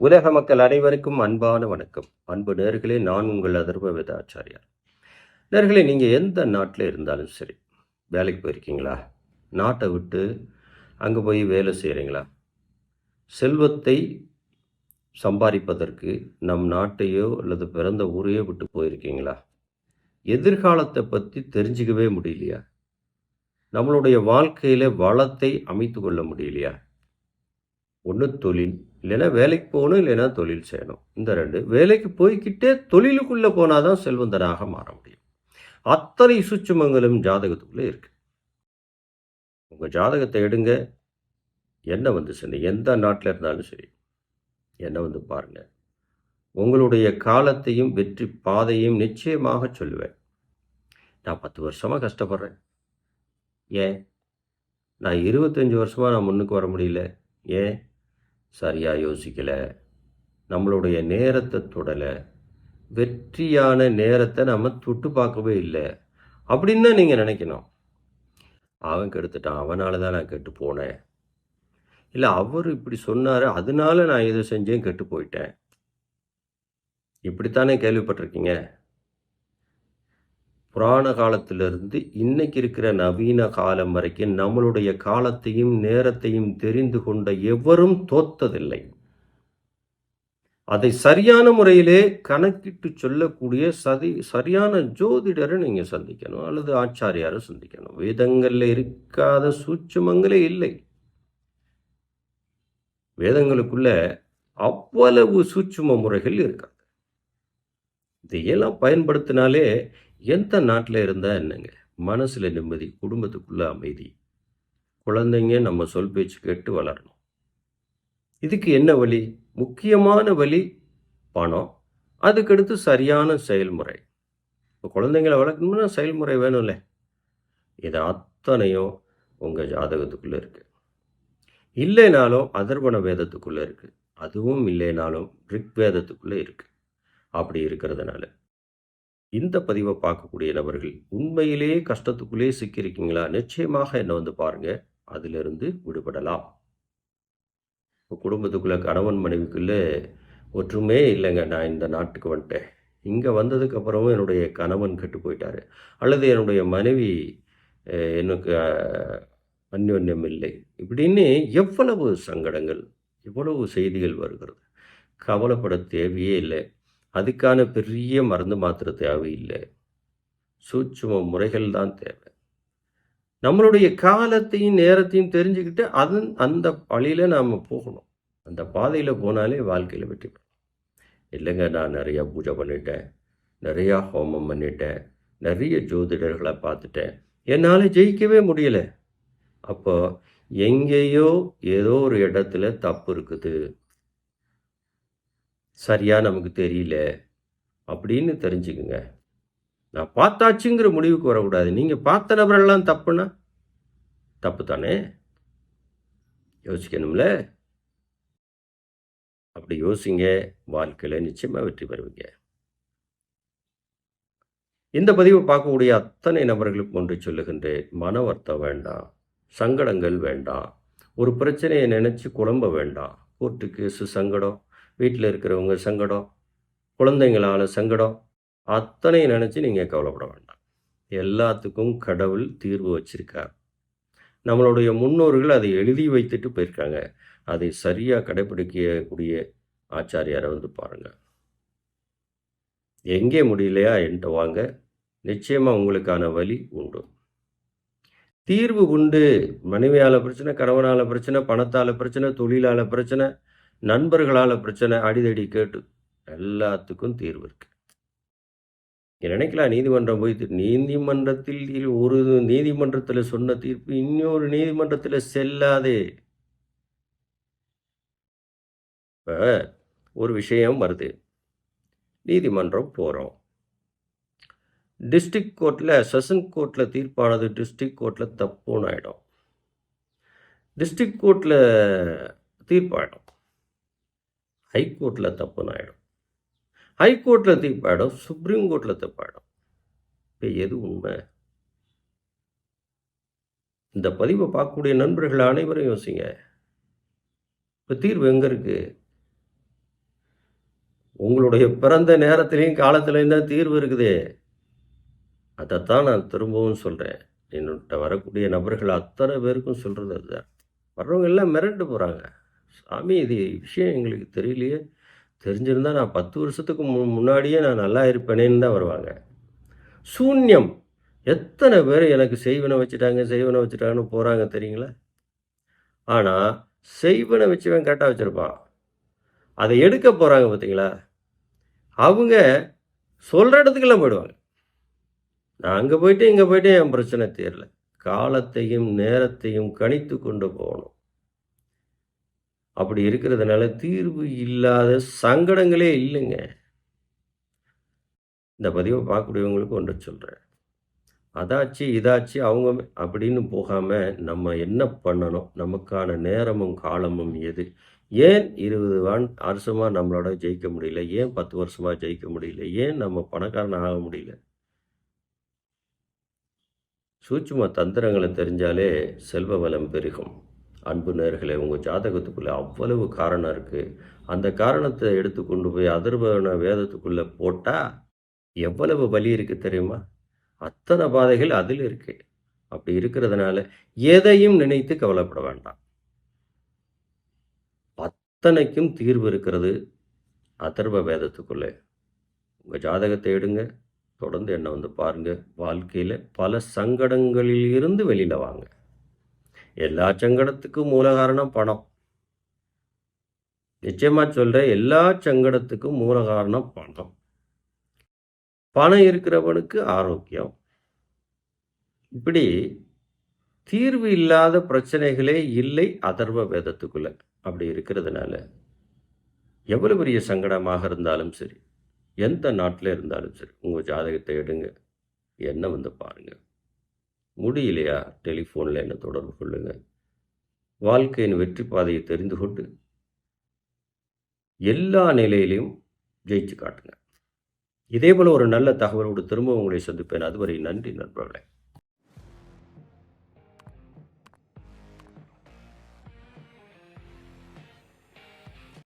உலக மக்கள் அனைவருக்கும் அன்பான வணக்கம். அன்பு நேர்களே நான் உங்கள் அதர்வ வேதாச்சாரியார் நேர்களே நீங்கள் எந்த நாட்டில் இருந்தாலும் சரி வேலைக்கு போயிருக்கீங்களா? நாட்டை விட்டு அங்கே போய் வேலை செய்கிறீங்களா செல்வத்தை சம்பாதிப்பதற்கு நம் நாட்டையோ அல்லது பிறந்த ஊரையோ விட்டு போயிருக்கீங்களா? எதிர்காலத்தை பற்றி தெரிஞ்சுக்கவே முடியலையா? நம்மளுடைய வாழ்க்கையில் வளத்தை அமைத்து கொள்ள முடியலையா? ஒன்று தொழில் இல்லைன்னா வேலைக்கு போகணும் இல்லைன்னா தொழில் செய்யணும். இந்த ரெண்டு. வேலைக்கு போய்க்கிட்டே தொழிலுக்குள்ளே போனால் தான் செல்வந்தனாக மாற முடியும். அத்தனை சுச்சுமங்களும் ஜாதகத்துக்குள்ளே இருக்கு. உங்கள் ஜாதகத்தை எடுங்க. என்ன வந்து சரி எந்த நாட்டில் இருந்தாலும் சரி என்ன வந்து பாருங்கள் உங்களுடைய காலத்தையும் வெற்றி பாதையும் நிச்சயமாக சொல்லுவேன். நான் பத்து வருஷமாக கஷ்டப்படுறேன். ஏன்? நான் இருபத்தஞ்சி வருஷமாக நான் முன்னுக்கு வர முடியல. ஏன்? சரியாக யோசிக்கலை. நம்மளுடைய நேரத்தை தொடலை. வெற்றியான நேரத்தை நம்ம தொட்டு பார்க்கவே இல்லை. அப்படின்னு தான் நீங்கள் நினைக்கணும். அவன் கெடுத்துட்டான். அவனால தான் நான் கெட்டு போனேன். இல்லை அவர் இப்படி சொன்னார். அதனால நான் இதை செஞ்சேன் கெட்டு போயிட்டேன். இப்படித்தானே கேள்விப்பட்டிருக்கீங்க? புராண காலத்திலிருந்து இன்னைக்கு இருக்கிற நவீன காலம் வரைக்கும் நம்மளுடைய காலத்தையும் நேரத்தையும் தெரிந்து கொண்ட எவரும் தோத்ததில்லை. அதை சரியான முறையிலே கணக்கிட்டு சொல்லக்கூடிய சதி சரியான ஜோதிடரை நீங்க சந்திக்கணும் அல்லது ஆச்சாரியாரை சந்திக்கணும். வேதங்கள்ல இருக்காத சூட்சுமங்களே இல்லை. வேதங்களுக்குள்ள அவ்வளவு சூட்சும முறைகள் இருக்காது. இதையெல்லாம் பயன்படுத்தினாலே எந்த நாட்டில் இருந்தால் என்னங்க? மனசில் நிம்மதி குடும்பத்துக்குள்ளே அமைதி. குழந்தைங்க நம்ம சொல் பேச்சு கேட்டு வளரணும். இதுக்கு என்ன வழி? முக்கியமான வழி பணம். அதுக்கடுத்து சரியான செயல்முறை. இப்போ குழந்தைங்களை வளர்க்கணும்னா செயல்முறை வேணும்ல. இது அத்தனையும் உங்கள் ஜாதகத்துக்குள்ளே இருக்குது இல்லைனாலும் அதர்வண வேதத்துக்குள்ளே இருக்குது அதுவும் இல்லைனாலும் ரிக் வேதத்துக்குள்ளே இருக்குது அப்படி இருக்கிறதுனால. இந்த பதிவை பார்க்கக்கூடிய நபர்கள் உண்மையிலேயே கஷ்டத்துக்குள்ளே சிக்கியிருக்கீங்களா? நிச்சயமாக என்ன வந்து பாருங்க. அதிலிருந்து விடுபடலாம். இப்போ குடும்பத்துக்குள்ள கணவன் மனைவிக்குள்ளே ஒற்றுமே இல்லைங்க. நான் இந்த நாட்டுக்கு வந்துட்டேன். இங்கே வந்ததுக்கப்புறமும் என்னுடைய கணவன் கெட்டு போயிட்டாரு. அல்லது என்னுடைய மனைவி எனக்கு அந்யோன்யம் இல்லை. இப்படின்னு எவ்வளவு சங்கடங்கள் எவ்வளவு செய்திகள் வருகிறது. கவலைப்பட தேவையே இல்லை. அதுக்கான பெரிய மருந்து மாத்திரை தேவையில்லை சூட்சும முறைகள் தான் தேவை. நம்மளுடைய காலத்தையும் நேரத்தையும் தெரிஞ்சுக்கிட்டு அதன் அந்த வழியில் நாம் போகணும். அந்த பாதையில் போனாலே வாழ்க்கையில் வெற்றி இல்லைங்க நான் நிறையா பூஜை பண்ணிட்டேன். நிறையா ஹோமம் பண்ணிட்டேன். நிறைய ஜோதிடர்களை பார்த்துட்டேன். என்னால் ஜெயிக்கவே முடியலை. அப்போ எங்கேயோ ஏதோ ஒரு இடத்துல தப்பு இருக்குது. சரியாக நமக்கு தெரியல அப்படின்னு தெரிஞ்சுக்குங்க. நான் பார்த்தாச்சுங்கிற முடிவுக்கு வரக்கூடாது. நீங்கள் பார்த்த நபரெல்லாம் தப்புனா தப்பு தானே? யோசிக்கணும்ல? அப்படி யோசிங்க. வாழ்க்கையில் நிச்சயமாக வெற்றி பெறுவீங்க. இந்த பதிவை பார்க்கக்கூடிய அத்தனை நபர்களுக்கு ஒன்று சொல்லுகின்றேன். மன வருத்தம் வேண்டாம். சங்கடங்கள் வேண்டாம். ஒரு பிரச்சனையை நினச்சி குழம்ப வேண்டாம். கோர்ட்டு கேஸு சங்கடம் வீட்டில் இருக்கிறவங்க சங்கடம் குழந்தைங்களால் சங்கடம் அத்தனை நினச்சி நீங்கள் கவலைப்பட வேண்டாம். எல்லாத்துக்கும் கடவுள் தீர்வு வச்சிருக்கார். நம்மளுடைய முன்னோர்கள் அதை எழுதி வைத்துட்டு போயிருக்காங்க. அதை சரியாக கடைப்பிடிக்கக்கூடிய ஆச்சாரியாரை வந்து பாருங்கள் எங்கே முடியலையா? என்கிட்ட வாங்க. நிச்சயமாக உங்களுக்கான வழி உண்டு. தீர்வு உண்டு. மனைவியால் பிரச்சனை கணவனால் பிரச்சனை பணத்தால் பிரச்சனை தொழிலால் பிரச்சனை நண்பர்களால் பிரச்சனை அடிதடி கேட்டு எல்லாத்துக்கும் தீர்வு இருக்கு. நினைக்கலாம் நீதிமன்றம் போய் நீதிமன்றத்தில் ஒரு நீதிமன்றத்தில் சொன்ன தீர்ப்பு இன்னொரு நீதிமன்றத்தில் செல்லாதே. இப்போ ஒரு விஷயம் வருது. நீதிமன்றம் போகிறோம் டிஸ்ட்ரிக்ட் கோர்ட்டில் செஷன் கோர்ட்டில் தீர்ப்பானது டிஸ்ட்ரிக்ட் கோர்ட்டில் தப்புன்னு ஆகிடும் டிஸ்ட்ரிக்ட் கோர்ட்டில் தீர்ப்பாயிடும். ஹைகோர்ட்டில் தப்புன்னு ஆகிடும் ஹைகோர்ட்டில் தீர்ப்பாயிடும் சுப்ரீம் கோர்ட்டில் தப்பாயிடும். இப்போ எது உண்மை? இந்த பதிவை பார்க்கக்கூடிய நண்பர்கள் அனைவரும் யோசிங்க. இப்போ தீர்வு எங்கே இருக்குது உங்களுடைய பிறந்த நேரத்திலையும் காலத்திலையும் தான் தீர்வு இருக்குதே! அதைத்தான் நான் திரும்பவும் சொல்கிறேன் என்னோட வரக்கூடிய நபர்கள் அத்தனை பேருக்கும் சொல்கிறது அதுதான். வர்றவங்க எல்லாம் மிரண்டு போகிறாங்க சாமி இது விஷயம் எங்களுக்கு தெரியலையே! தெரிஞ்சிருந்தால் நான் 10 வருஷத்துக்கு மு முன்னாடியே நான் நல்லா இருப்பேனேன்னு தான் வருவாங்க. சூன்யம். எத்தனை பேர் எனக்கு செய்வனை வச்சுட்டாங்க, செய்வனை வச்சுட்டாங்கன்னு போகிறாங்க தெரியுங்களா? ஆனால் செய்வனை வச்சவன் கரெக்டாக வச்சுருப்பான் அதை எடுக்க போகிறாங்க பார்த்தீங்களா? அவங்க சொல்கிற இடத்துக்கெல்லாம் போயிடுவாங்க. நான் அங்கே போயிட்டு இங்கே போயிட்டு என் பிரச்சனை தீரல. காலத்தையும், நேரத்தையும் கணித்து கொண்டு போகணும். அப்படி இருக்கிறதுனால தீர்வு இல்லாத சங்கடங்களே இல்லைங்க. இந்த பதிவை பார்க்கக்கூடியவங்களுக்கு ஒன்றை சொல்கிறேன் அதாச்சு, இதாச்சு அவங்க அப்படின்னு போகாமல் நம்ம என்ன பண்ணணும்? நமக்கான நேரமும், காலமும் எது? ஏன் 20 வான் நம்மளோட ஜெயிக்க முடியல? ஏன் பத்து வருஷமாக ஜெயிக்க முடியல? ஏன் நம்ம பணக்காரன் ஆக முடியல? சூட்சும தந்திரங்களை தெரிஞ்சாலே செல்வ வளம் பெருகும். அன்பு நேர்களை உங்கள் ஜாதகத்துக்குள்ளே அவ்வளவு காரணம் இருக்குது அந்த காரணத்தை எடுத்து கொண்டு போய் அதிர்வன வேதத்துக்குள்ளே போட்டால் எவ்வளவு வலி இருக்குது தெரியுமா? அத்தனை பாதைகள் அதில் இருக்கு. அப்படி இருக்கிறதுனால, எதையும் நினைத்து கவலைப்பட வேண்டாம். அத்தனைக்கும் தீர்வு இருக்கிறது அதர்வ வேதத்துக்குள்ளே. உங்கள் ஜாதகத்தை எடுங்க. தொடர்ந்து என்னை வந்து பாருங்க. வாழ்க்கையில் பல சங்கடங்களில் இருந்து வெளியில் வாங்க. எல்லா சங்கடத்துக்கும் மூல காரணம் பணம். நிச்சயமா சொல்றேன். எல்லா சங்கடத்துக்கும் மூல காரணம் பணம். பணம் இருக்கிறவனுக்கு ஆரோக்கியம். இப்படி தீர்வு இல்லாத பிரச்சனைகளே இல்லை அதர்வ வேதத்துக்குள்ள. அப்படி இருக்கிறதுனால, எவ்வளவு பெரிய சங்கடமாக இருந்தாலும் சரி, எந்த நாட்டில் இருந்தாலும் சரி, உங்கள் ஜாதகத்தை எடுங்க. என்ன வந்து பாருங்கள் முடியலையா? டெலிஃபோனில் என்ன தொடர்பு கொள்ளுங்கள் வாழ்க்கையின் வெற்றி பாதையை தெரிந்து கொண்டு எல்லா நிலையிலையும் ஜெயிச்சு காட்டுங்க. இதே போல் ஒரு நல்ல தகவலோடு திரும்பவும் உங்களை சந்திப்பேன். அதுவரை நன்றி நண்பர்களே!